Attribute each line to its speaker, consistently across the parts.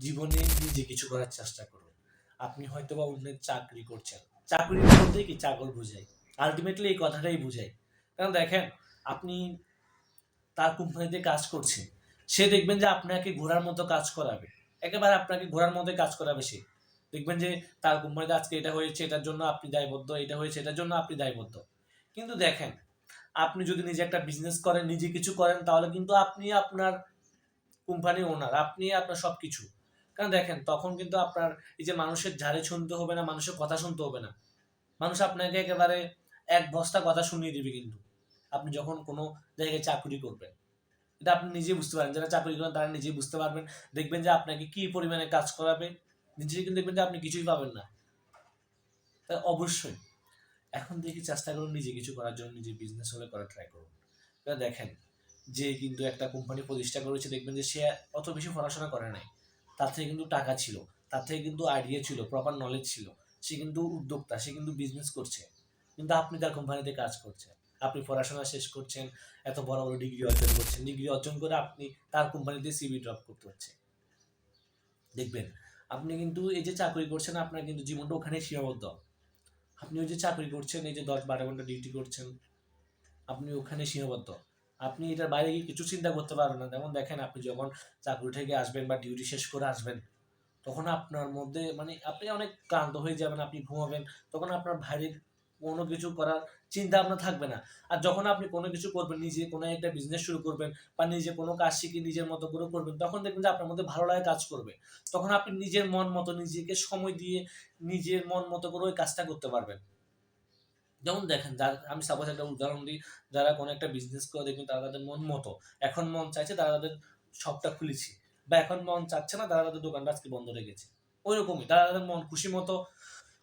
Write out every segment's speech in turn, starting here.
Speaker 1: জীবনে নিজে কিছু করার চেষ্টা করুন। আপনি হয়তো বা অন্যের চাকরি করছেন। চাকরি বলতে কি চাকর বুঝাই আলটিমেটলি এই কথাটাই বুঝাই কারণ দেখেন, আপনি তার কোম্পানিতে কাজ করছেন। সে দেখবেন যে আপনাকে ঘোরার মতো কাজ করাবে। একেবারে আপনাকে ঘোরার মতো কাজ করাবে সে। দেখবেন যে তার কোম্পানিতে আজকে এটা হয়েছে, এটার জন্য আপনি দায়বদ্ধ, এটা হয়েছে, এটার জন্য আপনি দায়বদ্ধ। কিন্তু দেখেন, আপনি যদি নিজে একটা বিজনেস করেন, নিজে কিছু করেন, তাহলে কিন্তু আপনি আপনার কোম্পানির ওনার আপনি আপনার সব কিছু কারণ দেখেন, তখন কিন্তু আপনার এই যে মানুষের ঝাড়ে শুনতে হবে না, মানুষের কথা শুনতে হবে না। মানুষ আপনাকে একেবারে এক বস্তা কথা শুনিয়ে দিবে কিন্তু। আপনি যখন কোনো জায়গায় চাকরি করবেন, এটা আপনি নিজে বুঝতে পারেন যারা চাকরি করেন, তারা নিজেই বুঝতে পারবেন। দেখবেন যে আপনাকে কি পরিমাণে কাজ করাবে। নিজে কিন্তু দেখবেন যে আপনি কিছুই পাবেন না। অবশ্যই। এখন দেখি চেষ্টা করুন নিজে কিছু করার জন্য, নিজে বিজনেস হলে করা ট্রাই করুন। দেখেন, যে কিন্তু একটা কোম্পানি প্রতিষ্ঠা করেছে, দেখবেন যে সে অত বেশি পড়াশোনা করে নাই। তার থেকে কিন্তু টাকা ছিল, তার থেকে কিন্তু আইডিয়া ছিল প্রপার নলেজ ছিল। সে কিন্তু উদ্যোক্তা, সে কিন্তু বিজনেস করছে। কিন্তু আপনি তার কোম্পানিতে কাজ করছেন। আপনি পড়াশোনা শেষ করছেন, এত বড় বড় ডিগ্রি অর্জন করছেন। ডিগ্রি অর্জন করে আপনি তার কোম্পানিতে সিভি ড্রপ করতে হচ্ছে। দেখবেন, আপনি কিন্তু এই যে চাকরি করছেন, আপনার কিন্তু জীবনটা ওখানে সীমাবদ্ধ। আপনি ওই যে চাকরি করছেন, এই যে দশ বারো ঘণ্টা ডিউটি করছেন, আপনি ওখানে সীমাবদ্ধ। আপনি এটার বাইরে গিয়ে কিছু চিন্তা করতে পারবেন না। যেমন দেখেন, আপনি যখন চাকরি থেকে আসবেন বা ডিউটি শেষ করে আসবেন, তখন আপনার মধ্যে মানে আপনি অনেক ক্লান্ত হয়ে যাবেন, আপনি ঘুমাবেন, তখন আপনার ভারী কোনো কিছু করার চিন্তা আপনার থাকবে না। আর যখন আপনি কোনো কিছু করবেন, নিজে কোনো একটা বিজনেস শুরু করবেন বা নিজে কোনো কাজ শিখে নিজের মতো করে করবেন, তখন দেখবেন যে আপনার মধ্যে ভালো লাগে কাজ করবে। তখন আপনি নিজের মন মতো নিজেকে সময় দিয়ে নিজের মন মতো করে ওই কাজটা করতে পারবেন। যেমন দেখেন যার আমি সাপোজ একটা উদাহরণ দিই, যারা কোনো একটা বিজনেস করে, দেখবেন তারা তাদের মন মতো। এখন মন চাইছে তারা তাদের শপটা খুলেছি, বা এখন মন চাচ্ছে না তারা তাদের দোকানটা আজকে বন্ধ রেখেছে ওই রকমই তারা তাদের মন খুশি মতো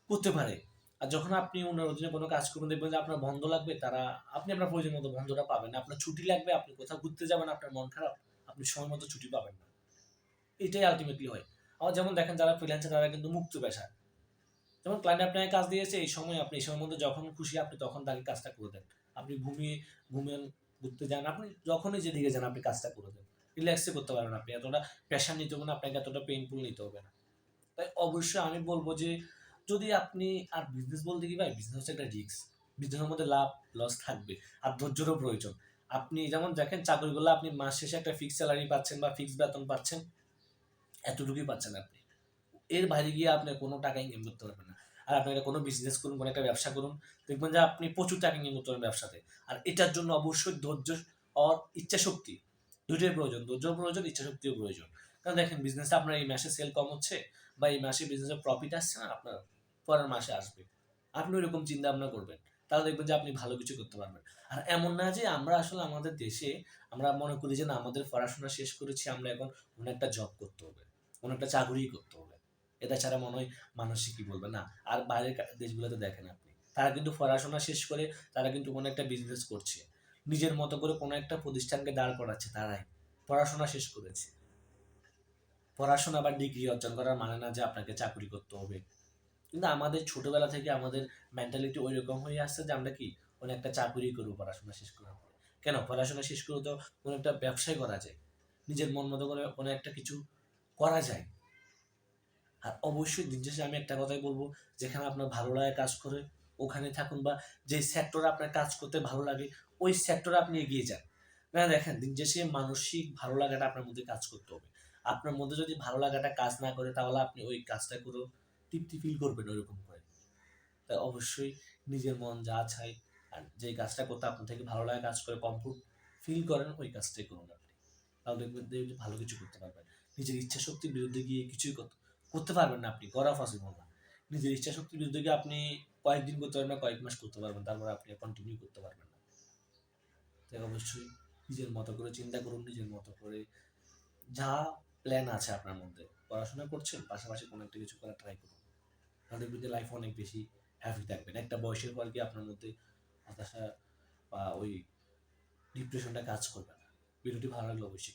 Speaker 1: করতে পারে। আর যখন আপনি ওনার অধীনে কোনো কাজ করবেন, দেখবেন যে আপনার বন্ধ লাগবে, তারা, আপনি আপনার প্রয়োজন মতো বন্ধটা পাবেন আপনার ছুটি লাগবে, আপনি কোথাও ঘুরতে যাবেন, আপনার মন খারাপ, আপনি সময় মতো ছুটি পাবেন না। এটাই আলটিমেটলি হয়। আবার যেমন দেখেন, যারা ফ্রিল্যান্সার তারা কিন্তু মুক্ত পেশা যেমন ক্লায়েন্ট আপনাকে কাজ দিয়েছে, এই সময় আপনি, এই সময়ের মধ্যে যখন খুশি, আপনি তখন তাকে কাজটা করে দেন। আপনি ঘুমিয়ে ঘুমেন ঘুরতে যান, আপনি যখনই যেদিকে যান, আপনি কাজটা করে দেন। রিল্যাক্সে করতে পারবেন আপনি, এতটা প্রেশার নিতে হবে না, আপনাকে এতটা পেইনফুল নিতে হবে না। তাই অবশ্যই আমি বলব যে, যদি আপনি, আর বিজনেস বলতে কি ভাই? বিজনেস হচ্ছে একটা রিস্ক বিজনেসের মধ্যে লাভ লস থাকবে, আর ধৈর্যেরও প্রয়োজন। আপনি যেমন দেখেন চাকরি করলে আপনি মাস শেষে একটা ফিক্স স্যালারি পাচ্ছেন বা ফিক্স বেতন পাচ্ছেন, এতটুকুই পাচ্ছেন আপনি। এর বাইরে গিয়ে আপনি কোনো টাকা ইনকাম করতে পারবেন না। আর আপনি একটা কোনো বিজনেস করুন, কোনো একটা ব্যবসা করুন, দেখবেন যে আপনি প্রচুর টাকা ইনকাম করতে পারবেন ব্যবসাতে। আর এটার জন্য অবশ্যই ধৈর্য আর ইচ্ছা শক্তি দুটোই প্রয়োজন। ধৈর্য প্রয়োজন ইচ্ছা শক্তিও প্রয়োজন। কারণ দেখেন বিজনেসে আপনার এই মাসে সেল কম হচ্ছে বা এই মাসে বিজনেসে প্রফিট আসছে না, আপনার পরের মাসে আসবে। আপনি ওইরকম চিন্তা ভাবনা করবেন। তাহলে দেখবেন যে আপনি ভালো কিছু করতে পারবেন। আর এমন না যে আমরা আসলে আমাদের দেশে আমরা মনে করি যে না, আমাদের পড়াশোনা শেষ করেছি, আমরা এখন অনেকটা জব করতে হবে, অনেকটা চাকরি করতে হবে। এটা ছাড়া মনে হয় মানুষ কি বলবে? না, আর বাইরের দেশগুলোতে দেখেন আপনি, তারা কিন্তু পড়াশোনা শেষ করে তারা কিন্তু কোনো একটা বিজনেস করছে। নিজের মতো করে কোনো একটা প্রতিষ্ঠানকে দাঁড় করাচ্ছে তারাই, পড়াশোনা শেষ করেছে। পড়াশোনা বা ডিগ্রি অর্জন করার মানে না যে আপনাকে চাকরি করতে হবে। কিন্তু আমাদের ছোটবেলা থেকে আমাদের মেন্টালিটি ওই রকম হয়ে আসছে যে আমরা কি কোনো একটা চাকরি করব পড়াশোনা শেষ করার পরে। কেন? পড়াশোনা শেষ করে তো কোনো একটা ব্যবসায় করা যায়। নিজের মন মতো করে কোনো একটা কিছু করা যায়। আর অবশ্যই দিন শেষে আমি একটা কথাই বলব, যেখানে আপনার ভালো লাগে কাজ করে ওখানে থাকুন বা যে সেক্টরে আপনার কাজ করতে ভালো লাগে, ওই সেক্টরে আপনি এগিয়ে যান। না, দেখেন, দিন শেষে মানসিক ভালো লাগাটা আপনার মধ্যে কাজ করতে হবে। আপনার মধ্যে যদি ভালো লাগাটা কাজ না করে, তাহলে আপনি ওই কাজটা করে তৃপ্তি ফিল করবেন ওইরকম করে। তাই অবশ্যই নিজের মন যা চাই, আর যে কাজটা করতে আপনার থেকে ভালো লাগে কাজ করে কমফোর্ট ফিল করেন, ওই কাজটাই করুন আপনি। তাহলে দেখবেন ভালো কিছু করতে পারবেন। নিজের ইচ্ছা শক্তির বিরুদ্ধে গিয়ে কিছুই করতে করতে পারবেন না আপনি, করা পসিবল না। নিজের ইচ্ছা শক্তির বিরুদ্ধে আপনি কয়েকদিন করতে পারবেন না, কয়েক মাস করতে পারবেন, তারপর আপনি কন্টিনিউ করতে পারবেন না। তাই অবশ্যই নিজের মতো করে চিন্তা করুন, নিজের মতো করে যা প্ল্যান আছে আপনার মধ্যে, পড়াশোনা করছেন, পাশাপাশি কোনো একটা কিছু করার ট্রাই করুন। তাহলে দেখবেন লাইফ অনেক বেশি হ্যাপি থাকবেন একটা বয়সের পর গিয়ে আপনার মধ্যে হতাশা বা ওই ডিপ্রেশনটা কাজ করবে না। ভিডিওটি ভালো লাগলে অবশ্যই